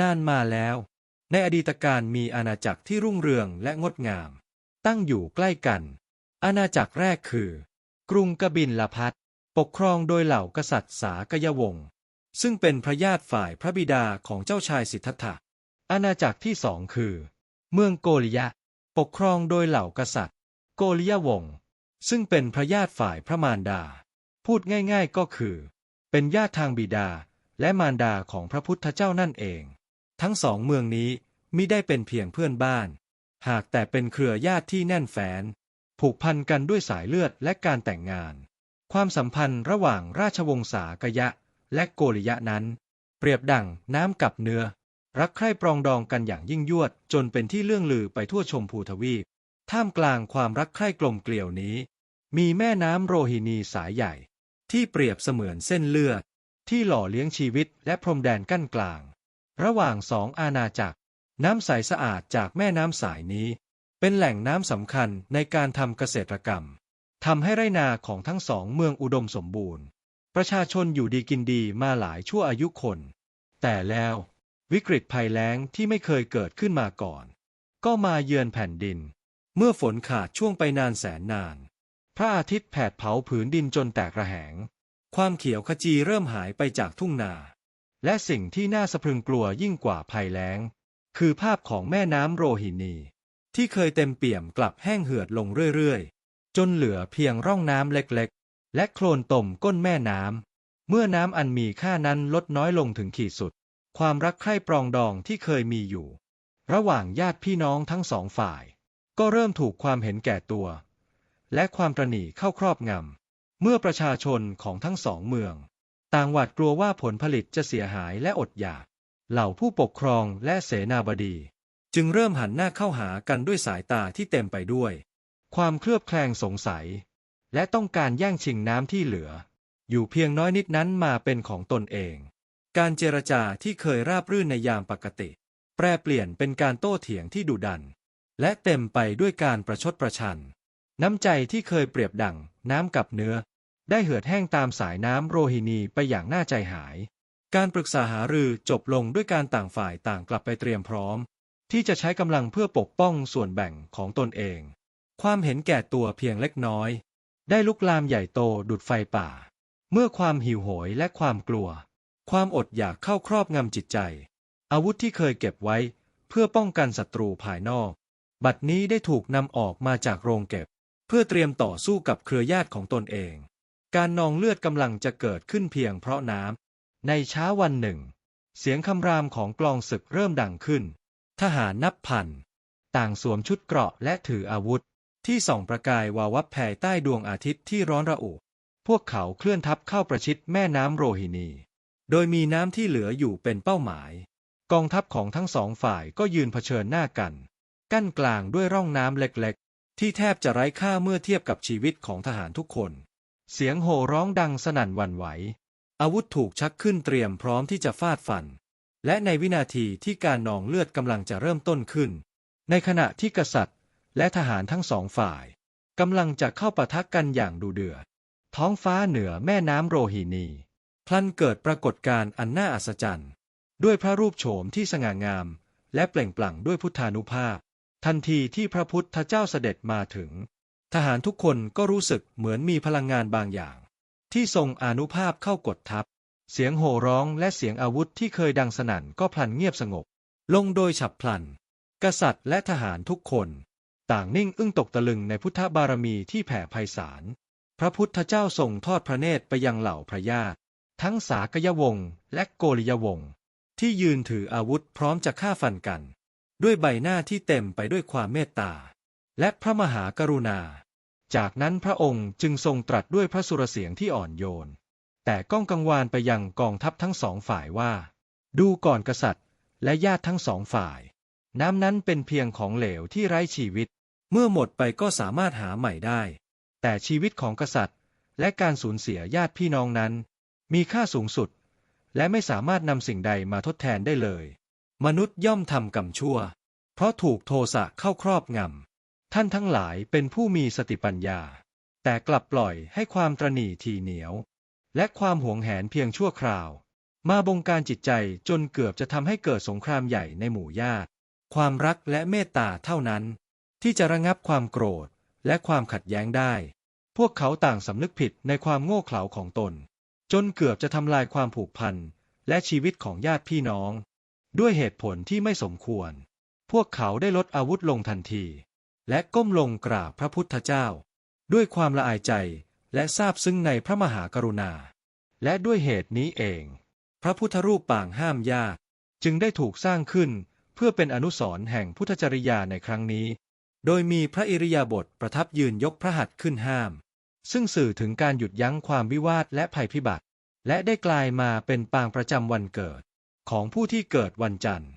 นานมาแล้ว ในอดีตการมีอาณาจักรที่รุ่งเรืองและงดงาม ตั้งอยู่ใกล้กัน อาณาจักรแรกคือ กรุงกบินลพัทปกครองโดยเหล่ากษัตริย์สากยวงศ์ซึ่งเป็นพระญาติฝ่ายพระบิดาของเจ้าชายสิทธัตถะอาณาจักรที่สองคือ เมืองโกริยะ ปกครองโดยเหล่ากษัตริย์ โกริยวงศ์ซึ่งเป็นพระญาติฝ่ายพระมารดา พูดง่ายๆก็คือ เป็นญาติทางบิดาและมารดาของพระพุทธเจ้านั่นเอง ทั้งสองเมืองนี้มิได้เป็นเพียงเพื่อนบ้าน หากแต่เป็นเครือญาติที่แน่นแฟ้นผูกพันกันด้วยสายเลือดและการแต่งงาน ความสัมพันธ์ระหว่างราชวงศ์สากยะและโกริยะนั้น เปรียบดั่งน้ำกับเนื้อ รักใคร่ปรองดองกันอย่างยิ่งยวดจนเป็นที่เลื่องลือไปทั่วชมพูทวีป ท่ามกลางความรักใคร่กลมเกลียวนี้ มีแม่น้ำโรฮินีสายใหญ่ ที่เปรียบเสมือนเส้นเลือด ที่หล่อเลี้ยงชีวิตและพรมแดนกั้นกลาง ระหว่างสองอาณาจักร น้ำใสสะอาดจากแม่น้ำสายนี้ เป็นแหล่งน้ำสำคัญในการทำเกษตรกรรมทำให้ไรนาของทั้งสองเมืองอุดมสมบูรณ์ ประชาชนอยู่ดีกินดีมาหลายชั่วอายุคน แต่แล้ววิกฤตภัยแล้งที่ไม่เคยเกิดขึ้นมาก่อน ก็มาเยือนแผ่นดิน เมื่อฝนขาดช่วงไปนานแสนนาน พระอาทิตย์แผดเผาผืนดินจนแตกระแหง ความเขียวขจีเริ่มหายไปจากทุ่งนา และสิ่งที่น่าสะพรึงกลัวยิ่งกว่าภัยแล้ง คือภาพของแม่น้ำโรฮินี ที่เคยเต็มเปี่ยมกลับแห้งเหือดลงเรื่อยๆ จนเหลือเพียงร่องน้ำเล็กๆ และโคลนต่มก้นแม่น้ำ เมื่อน้ำอันมีค่านั้นลดน้อยลงถึงขีดสุด ความรักใคร่ปรองดองที่เคยมีอยู่ ระหว่างญาติพี่น้องทั้งสองฝ่าย ก็เริ่มถูกความเห็นแก่ตัว และความตระหนี่เข้าครอบงำเมื่อประชาชนของทั้งสองเมือง ต่างหวาดกลัวว่าผลผลิตจะเสียหายและอดอยาก เหล่าผู้ปกครองและเสนาบดี จึงเริ่มหันหน้าเข้าหากันด้วยสายตาที่เต็มไปด้วย ความเคลือบแคลงสงสัย และต้องการแย่งชิงน้ำที่เหลือ อยู่เพียงน้อยนิดนั้นมาเป็นของตนเอง การเจรจาที่เคยราบรื่นในยามปกติ แปรเปลี่ยนเป็นการโต้เถียงที่ดุดัน และเต็มไปด้วยการประชดประชัน น้ำใจที่เคยเปรียบดั่งน้ำกับเนื้อ ได้เหือดแห้งตามสายน้ำโรฮินีไปอย่างน่าใจหาย การปรึกษาหารือจบลงด้วยการต่างฝ่ายต่างกลับไปเตรียมพร้อม ที่จะใช้กำลังเพื่อปกป้องส่วนแบ่งของตนเอง ความเห็นแก่ตัวเพียงเล็กน้อย ได้ลุกลามใหญ่โตดุดไฟป่า เมื่อความหิวโหยและความกลัว ความอดอยากเข้าครอบงำจิตใจ อาวุธที่เคยเก็บไว้ เพื่อป้องกันศัตรูภายนอก บัดนี้ได้ถูกนำออกมาจากโรงเก็บ เพื่อเตรียมต่อสู้กับเครือญาติของตนเอง การนองเลือดกำลังจะเกิดขึ้นเพียงเพราะน้ำ ในเช้าวันหนึ่ง เสียงคำรามของกลองศึกเริ่มดังขึ้น ทหารนับพัน ต่างสวมชุดเกราะและถืออาวุธ ที่ส่องประกายวาวับแผ่ใต้ดวงอาทิตย์ที่ร้อนระอุ พวกเขาเคลื่อนทัพเข้าประชิดแม่น้ำโรฮินี โดยมีน้ำที่เหลืออยู่เป็นเป้าหมาย กองทัพของทั้งสองฝ่ายก็ยืนเผชิญหน้ากัน กั้นกลางด้วยร่องน้ำเล็กๆ ที่แทบจะไร้ค่าเมื่อเทียบกับชีวิตของทหารทุกคน เสียงโห่ร้องดังสนั่นหวั่นไหว อาวุธถูกชักขึ้นเตรียมพร้อมที่จะฟาดฟัน และในวินาทีที่การนองเลือดกำลังจะเริ่มต้นขึ้น ในขณะที่กษัตริย์ และทหารทั้งสองฝ่ายกำลังจะเข้าปะทะกันอย่างดุเดือด ท้องฟ้าเหนือแม่น้ำโรฮินี พลันเกิดปรากฏการณ์อันน่าอัศจรรย์ ด้วยพระรูปโฉมที่สง่างาม และเปล่งปลั่งด้วยพุทธานุภาพ ทันทีที่พระพุทธเจ้าเสด็จมาถึง ทหารทุกคนก็รู้สึกเหมือนมีพลังงานบางอย่าง ที่ทรงอนุภาพเข้ากดทับ เสียงโห่ร้องและเสียงอาวุธที่เคยดังสนั่นก็พลันเงียบสงบ ลงโดยฉับพลัน กษัตริย์และทหารทุกคน ต่างนิ่งอึ้งตกตะลึงในพุทธบารมีที่แผ่ไพศาลพระพุทธเจ้าทรงทอดพระเนตรไปยังเหล่าพระญาติทั้งสากยวงศ์และโกริยวงศ์ที่ยืนถืออาวุธพร้อมจะฆ่าฟันกัน ด้วยใบหน้าที่เต็มไปด้วยความเมตตา และพระมหากรุณา จากนั้นพระองค์จึงทรงตรัสด้วยพระสุรเสียงที่อ่อนโยน แต่ก้องกังวานไปยังกองทัพทั้งสองฝ่ายว่า ดูก่อนกษัตริย์ และญาติทั้งสองฝ่าย น้ำนั้นเป็นเพียงของเหลวที่ไร้ชีวิต เมื่อหมดไปก็สามารถหาใหม่ได้ แต่ชีวิตของกษัตริย์ และการสูญเสียญาติพี่น้องนั้น มีค่าสูงสุด และไม่สามารถนำสิ่งใดมาทดแทนได้เลย มนุษย์ย่อมทำกรรมชั่ว เพราะถูกโทสะเข้าครอบงำ ท่านทั้งหลายเป็นผู้มีสติปัญญา แต่กลับปล่อยให้ความตรณีทีเหนียว และความหวงแหนเพียงชั่วคราว มาบงการจิตใจจนเกือบจะทำให้เกิดสงครามใหญ่ในหมู่ญาติ ความรักและเมตตาเท่านั้น ที่จะระงับความโกรธและความขัดแย้งได้ พวกเขาต่างสำนึกผิดในความโง่เขลาของตน จนเกือบจะทำลายความผูกพันและชีวิตของญาติพี่น้อง ด้วยเหตุผลที่ไม่สมควร พวกเขาได้ลดอาวุธลงทันที และก้มลงกราบพระพุทธเจ้า ด้วยความละอายใจและซาบซึ้งในพระมหากรุณา และด้วยเหตุนี้เอง พระพุทธรูปปางห้ามญาติจึงได้ถูกสร้างขึ้นเพื่อเป็นอนุสรณ์แห่งพุทธจริยาในครั้งนี้ โดยมีพระอิริยาบถประทับยืนยกพระหัตถ์ขึ้นห้าม ซึ่งสื่อถึงการหยุดยั้งความวิวาทและภัยพิบัติ และได้กลายมาเป็นปางประจำวันเกิด ของผู้ที่เกิดวันจันทร์